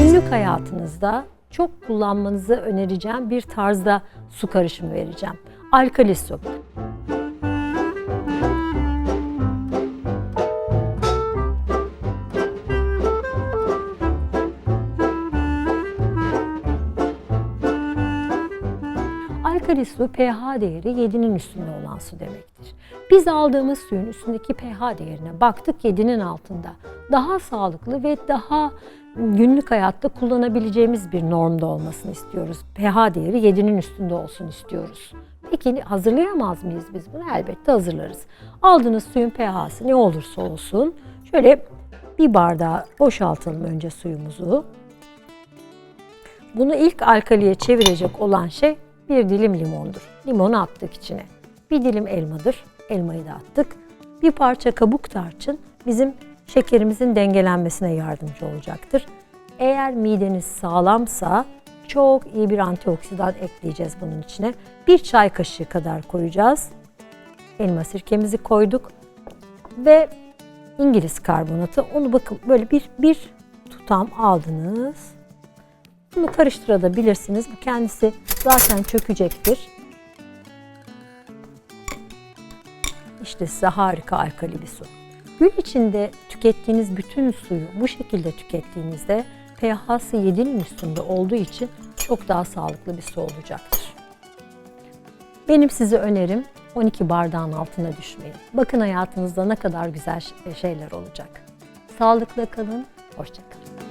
günlük hayatınızda çok kullanmanızı önereceğim bir tarzda su karışımı vereceğim. Alkali su. Alkali su pH değeri 7'nin üstünde olan su demektir. Biz aldığımız suyun üstündeki pH değerine baktık 7'nin altında. Daha sağlıklı ve daha günlük hayatta kullanabileceğimiz bir normda olmasını istiyoruz. pH değeri 7'nin üstünde olsun istiyoruz. Peki hazırlayamaz mıyız biz bunu? Elbette hazırlarız. Aldığınız suyun pH'si ne olursa olsun şöyle bir bardağa boşaltalım önce suyumuzu. Bunu ilk alkaliye çevirecek olan şey bir dilim limondur. Limonu attık içine. Bir dilim elmadır. Elmayı da attık. Bir parça kabuk tarçın bizim şekerimizin dengelenmesine yardımcı olacaktır. Eğer mideniz sağlamsa çok iyi bir antioksidan ekleyeceğiz bunun içine. Bir çay kaşığı kadar koyacağız. Elma sirkemizi koyduk ve İngiliz karbonatı. Onu bakın böyle bir bir tutam aldınız. Bunu karıştırabilirsiniz. Bu kendisi zaten çökecektir. İşte size harika alkali bir su. Gün içinde tükettiğiniz bütün suyu bu şekilde tükettiğinizde pH'si 7'nin üstünde olduğu için çok daha sağlıklı bir su olacaktır. Benim size önerim 12 bardağın altına düşmeyin. Bakın hayatınızda ne kadar güzel şeyler olacak. Sağlıkla kalın, hoşçakalın.